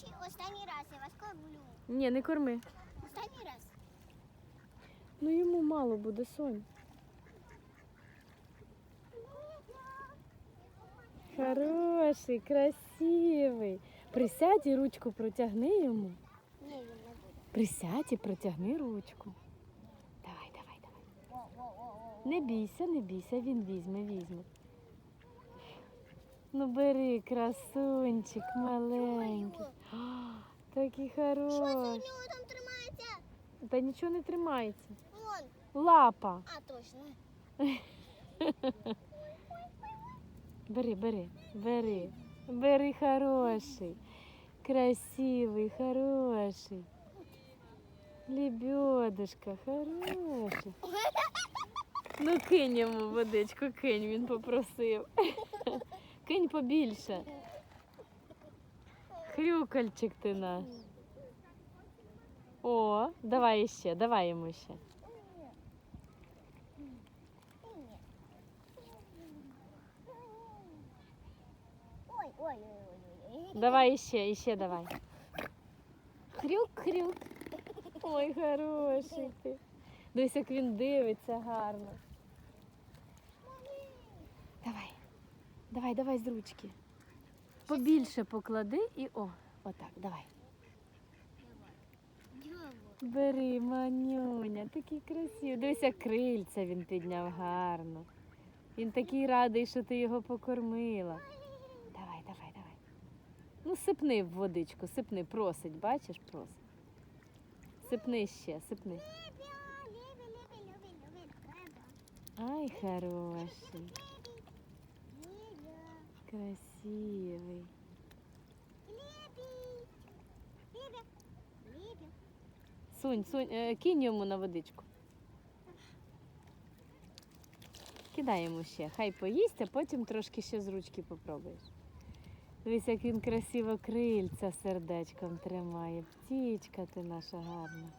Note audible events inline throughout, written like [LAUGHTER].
чи останній раз я вас кормлю? Ні, не корми. Останній раз. Ну йому мало буде, Сонь. Хороший, красивий. Присядь і ручку протягни йому. Ні, він не буде. Присядь і протягни ручку. Давай, давай, давай. Не бійся, не бійся, він візьме, візьме. Ну бери, красунчик маленький. А, [GASPS] Такий Що це хороший. нього там тримається? Та нічого не тримається. Вон. Лапа. А, точно. [LAUGHS] Бери, бери, бери. Бери хороший. Красивий, хороший. Лебедушка, хороший. [LAUGHS] Ну кинь йому водичку, кинь, він попросив. [LAUGHS] Кинь побільше. Хрюкальчик ти наш. О, давай ще, давай йому ще. Давай ще, іще давай. Хрюк-хрюк. Ой, хороший ти. Дивись, як він дивиться гарно. Давай, давай з ручки. Побільше поклади і о, отак, давай. Бери, манюня, такий красивий. Дивись, крильця він підняв гарно. Він такий радий, що ти його покормила. Давай, давай, давай. Ну, сипни в водичку, сипни, просить, бачиш, просить. Сипни ще, сипни. Ай, хороший, красивий. лебі. Лебя, лебя. Сунь, сунь, е, кинь йому на водичку. Кидай йому ще, хай поїсть, а потім трошки ще з ручки попробуєш. Дивись, як він красиво крильця сердечком тримає. Птічка ти наша гарна.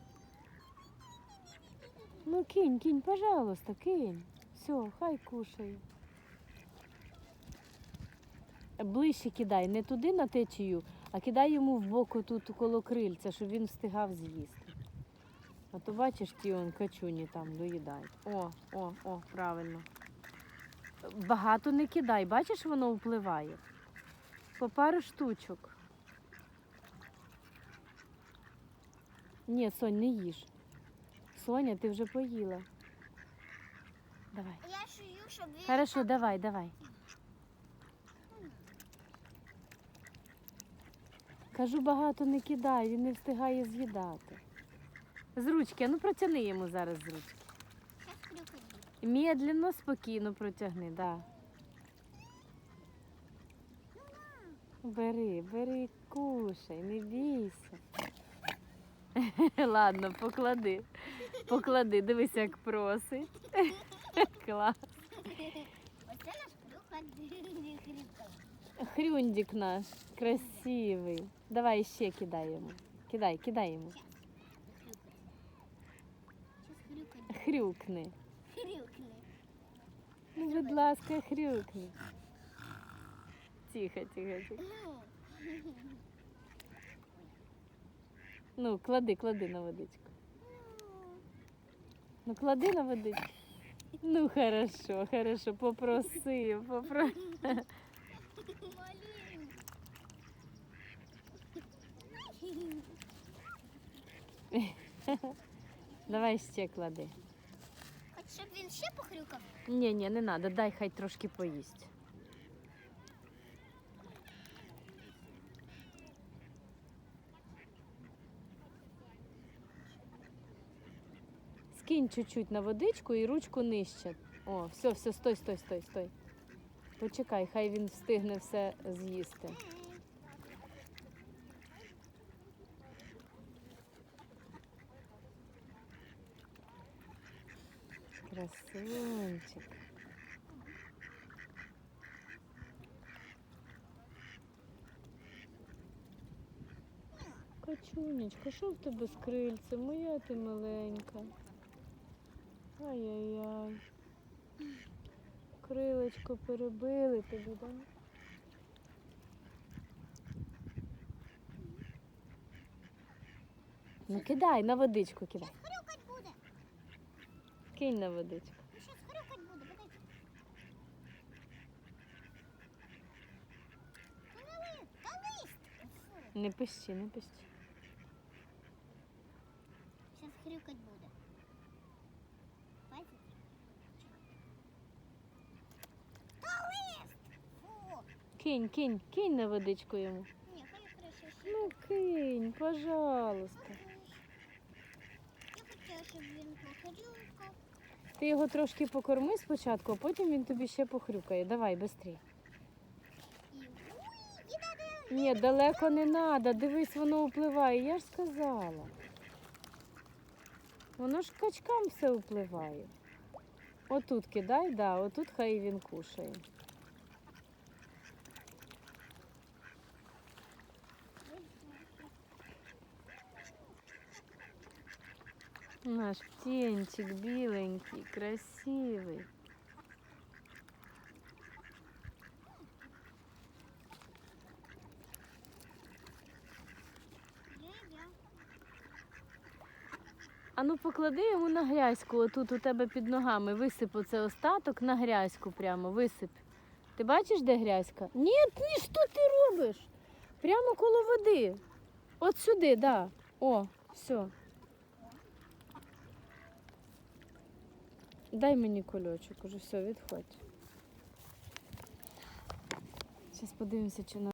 Ну кинь, кинь, пожалуйста, кинь. Все, хай кушає. Ближче кидай, не туди на течію, а кидай йому в боку тут коло крильця, щоб він встигав з'їсти. А то бачиш, ті он качуні там доїдають. О, о, о, правильно. Багато не кидай, бачиш, воно впливає. По пару штучок. Ні, Сонь, не їж. Соня, ти вже поїла. Давай. Я шую, щоб він... Хорошо, давай, давай. Кажу, багато не кидай, він не встигає з'їдати. З ручки, а ну протягни йому зараз з ручки. Медленно, спокійно протягни, да. Бери, бери, кушай, не бійся. [LAUGHS] Ладно, поклади. Поклади, дивись, як просить. [LAUGHS] Клас. Оце наш. Хрюндик наш, красивий. Давай ще кидай йому. Кидай, кидай. Щас хрюкає. Хрюкни. Ну, будь ласка, хрюкни. Тихо, тихо, тихо. Ну. Клади, клади на водичку. Ну, клади на водичку. Ну, хорошо, хорошо, попросив, попросив. Маленький. [LAUGHS] Давай ще клади. Хоч щоб він ще похрюкав. Ні, ні, не треба, дай хай трошки поїсть. Скинь чуть-чуть на водичку і ручку нижче. О, все, все, стой, стой, стой, стой. Почекай, хай він встигне все з'їсти. Красунчик. Качунечка, що в тебе з крильцем? Моя ти маленька. Ай-яй-яй. Крилечко перебили тобі, да? Ну кидай на водичку, кидай. Кинь на водичку. Ну, Щас хрюкать буде, подивись. Ну, не пищи, не пищи. Щас хрюкать буде. Бачите? Та лист! Фу. Кинь, кинь, кинь на водичку йому. Ні, хай краще ще. Ну кинь, пожалуйста. Я хотіла, щоб він похрюкав. Ти його трошки покорми спочатку, а потім він тобі ще похрюкає. Давай, швидше. Ні, далеко не треба. Дивись, воно впливає. Я ж сказала. Воно ж качкам все впливає. Отут кидай, да, отут хай він кушає. Наш птенчик біленький, красивий. А ну поклади йому на грязьку, отут у тебе під ногами. Висип оце остаток на грязьку прямо, висип. Ти бачиш, де грязька? Ні, ні, що ти робиш? Прямо коло води. От сюди, да. О, все. Дай мені кульочок, уже все, відходь. Зараз подивимося, чи на.